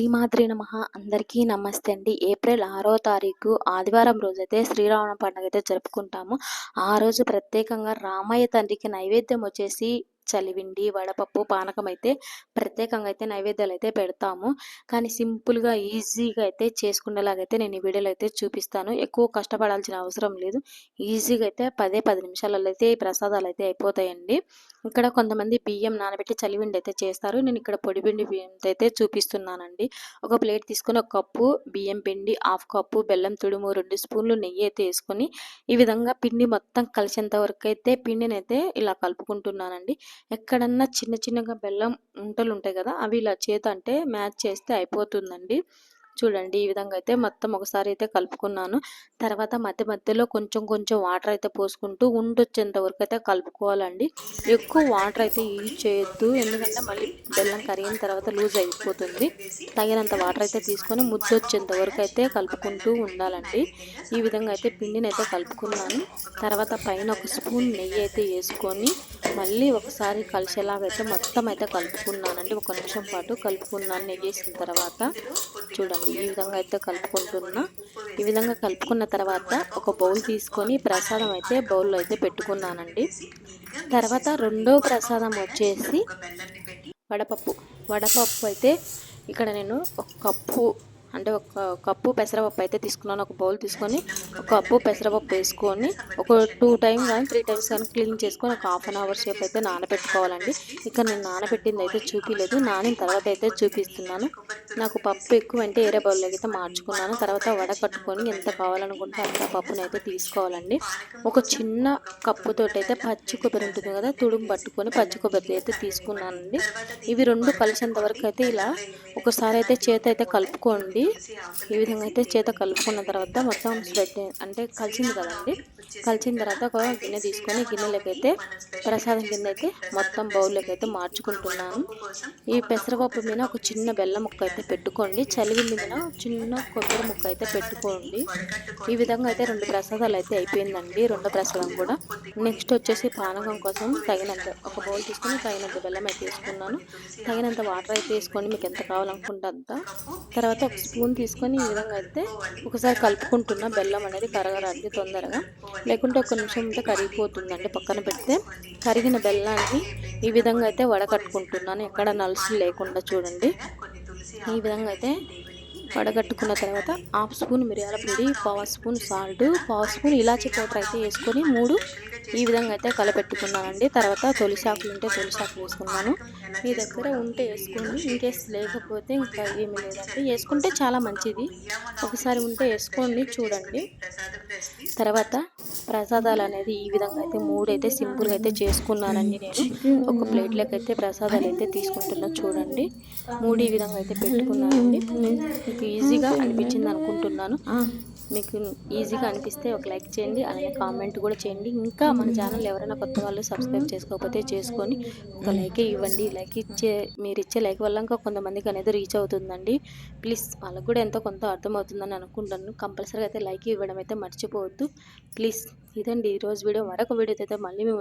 శ్రీమాద్రి నమ. అందరికీ నమస్తే అండి. ఏప్రిల్ ఆరో తారీఖు ఆదివారం రోజైతే శ్రీరామ పండుగ అయితే జరుపుకుంటాము. ఆ రోజు ప్రత్యేకంగా రామయ్య తండ్రికి నైవేద్యం వచ్చేసి చలివిండి వడపప్పు పానకం అయితే ప్రత్యేకంగా అయితే నైవేద్యాలు అయితే పెడతాము. కానీ సింపుల్గా ఈజీగా అయితే చేసుకునేలాగైతే నేను ఈ వీడియోలో అయితే చూపిస్తాను. ఎక్కువ కష్టపడాల్సిన అవసరం లేదు. ఈజీగా అయితే పదే పది నిమిషాలలో అయితే ఈ ప్రసాదాలు అయితే అయిపోతాయండి. ఇక్కడ కొంతమంది బియ్యం నానబెట్టి చలివిండి అయితే చేస్తారు. నేను ఇక్కడ పొడి పిండి బియ్యంతో అయితే చూపిస్తున్నానండి. ఒక ప్లేట్ తీసుకొని ఒక కప్పు బియ్యం పిండి హాఫ్ కప్పు బెల్లం తుడుము రెండు స్పూన్లు నెయ్యి అయితే వేసుకొని ఈ విధంగా పిండి మొత్తం కలిసేంత వరకు అయితే పిండిని అయితే ఇలా కలుపుకుంటున్నానండి. ఎక్కడన్నా చిన్న చిన్నగా బెల్లం ఉంటలు ఉంటాయి కదా అవి ఇలా చేత అంటే మ్యాచ్ చేస్తే అయిపోతుందండి. చూడండి ఈ విధంగా అయితే మొత్తం ఒకసారి అయితే కలుపుకున్నాను. తర్వాత మధ్య మధ్యలో కొంచెం కొంచెం వాటర్ అయితే పోసుకుంటూ ఉండొచ్చేంత వరకు అయితే కలుపుకోవాలండి. ఎక్కువ వాటర్ అయితే యూజ్ చేయొద్దు ఎందుకంటే మళ్ళీ బెల్లం కరిగిన తర్వాత లూజ్ అయిపోతుంది. తగినంత వాటర్ అయితే తీసుకొని ముద్ద వచ్చేంత వరకు అయితే కలుపుకుంటూ ఉండాలండి. ఈ విధంగా అయితే పిండిని అయితే కలుపుకున్నాను. తర్వాత పైన ఒక స్పూన్ నెయ్యి అయితే వేసుకొని మళ్ళీ ఒకసారి కలిసేలాగైతే మొత్తం అయితే కలుపుకున్నానండి. ఒక నిమిషం పాటు కలుపుకున్నాను నెయ్యి వేసిన తర్వాత చూడండి ఈ విధంగా అయితే కలుపుకుంటున్నా. ఈ విధంగా కలుపుకున్న తర్వాత ఒక బౌల్ తీసుకొని ప్రసాదం అయితే బౌల్లో అయితే పెట్టుకున్నానండి. తర్వాత రెండో ప్రసాదం వచ్చేసి వడపప్పు. వడపప్పు అయితే ఇక్కడ నేను ఒక కప్పు అంటే ఒక కప్పు పెసరపప్పు అయితే తీసుకున్నాను. ఒక బౌల్ తీసుకొని ఒక కప్పు పెసరపప్పు వేసుకొని ఒక టూ టైమ్స్ కానీ త్రీ టైమ్స్ కానీ క్లీన్ చేసుకొని ఒక హాఫ్ అన్ అవర్ సేపు అయితే నానబెట్టుకోవాలండి. ఇక్కడ నేను నానబెట్టింది అయితే చూపించలేదు నానిన తర్వాత అయితే చూపిస్తున్నాను. నాకు పప్పు ఎక్కువ అంటే ఏరే బౌల్లో అయితే మార్చుకున్నాను. తర్వాత వడకట్టుకొని ఎంత కావాలనుకుంటే అంత పప్పును అయితే తీసుకోవాలండి. ఒక చిన్న కప్పుతో అయితే పచ్చి కొబ్బరి ఉంటుంది కదా తుడుము పట్టుకొని పచ్చి కొబ్బరి అయితే తీసుకున్నానండి. ఇవి రెండు కలిసేంత వరకు అయితే ఇలా ఒకసారి అయితే చేత అయితే కలుపుకోండి. ఈ విధంగా అయితే చేత కలుపుకున్న తర్వాత మొత్తం స్ప్రెడ్ అంటే కలిసింది కదండి. కలిసిన తర్వాత ఒక గిన్నె తీసుకొని గిన్నెలోకి అయితే ప్రసాదం కింద అయితే మొత్తం బౌల్లోకి అయితే మార్చుకుంటున్నాను. ఈ పెసరపప్పు మీద ఒక చిన్న బెల్లం ముక్క అయితే పెట్టుకోండి. చలివి మీద చిన్న కొబ్బరి ముక్క అయితే పెట్టుకోండి. ఈ విధంగా అయితే రెండు ప్రసాదాలు అయితే అయిపోయిందండి. రెండో ప్రసాదం కూడా. నెక్స్ట్ వచ్చేసి పానకం కోసం తగినంత ఒక బౌల్ తీసుకొని తగినంత బెల్లం అయితే తీసుకున్నాను. తగినంత వాటర్ అయితే వేసుకొని మీకు ఎంత కావాలనుకుంటే అంత. తర్వాత ఒక స్పూన్ తీసుకొని ఈ విధంగా అయితే ఒకసారి కలుపుకుంటున్న బెల్లం అనేది కరగరాది తొందరగా. లేకుంటే ఒక నిమిషం ఉంటే కరిగిపోతుందండి పక్కన పెడితే. కరిగిన బెల్లాన్ని ఈ విధంగా అయితే వడకట్టుకుంటున్నాను. ఎక్కడ నలుసు లేకుండా చూడండి. ఈ విధంగా అయితే వడగట్టుకున్న తర్వాత హాఫ్ స్పూన్ మిరియాల పొడి పావు స్పూన్ సాల్ట్ పావు స్పూన్ ఇలాచి పౌడర్ అయితే వేసుకొని మూడు ఈ విధంగా అయితే కలపెట్టుకున్నానండి. తర్వాత తొలిసాకులు ఉంటే తొలిసాకు వేసుకున్నాను. మీ దగ్గర ఉంటే వేసుకోండి. ఇంకేస్ లేకపోతే ఇంకా ఏమి లేదండి. వేసుకుంటే చాలా మంచిది. ఒకసారి ఉంటే వేసుకోండి చూడండి. తర్వాత ప్రసాదాలు అనేది ఈ విధంగా అయితే మూడు అయితే సింపుల్గా అయితే చేసుకున్నానండి నేను ఒక ప్లేట్లోకి అయితే ప్రసాదాలు అయితే తీసుకుంటున్నా చూడండి. మూడు ఈ విధంగా అయితే పెట్టుకున్నానండి. మీకు ఈజీగా అనిపించింది అనుకుంటున్నాను మీకు ఈజీగా అనిపిస్తే ఒక లైక్ చేయండి అలాగే కామెంట్ కూడా చేయండి. ఇంకా మన ఛానల్ ఎవరైనా కొత్త వాళ్ళు సబ్స్క్రైబ్ చేసుకోకపోతే చేసుకొని ఒక లైక్ ఇవ్వండి. లైక్ ఇచ్చే మీరు ఇచ్చే లైక్ వల్ల ఇంకా కొంతమందికి అనేది రీచ్ అవుతుందండి. ప్లీజ్ వాళ్ళకు కూడా ఎంతో కొంత అర్థమవుతుందని అనుకుంటాను కంపల్సరీగా అయితే లైక్ ఇవ్వడం అయితే మర్చిపోవద్దు. ప్లీజ్ ఇదండి ఈరోజు వీడియో. మరొక వీడియో అయితే మళ్ళీ మేము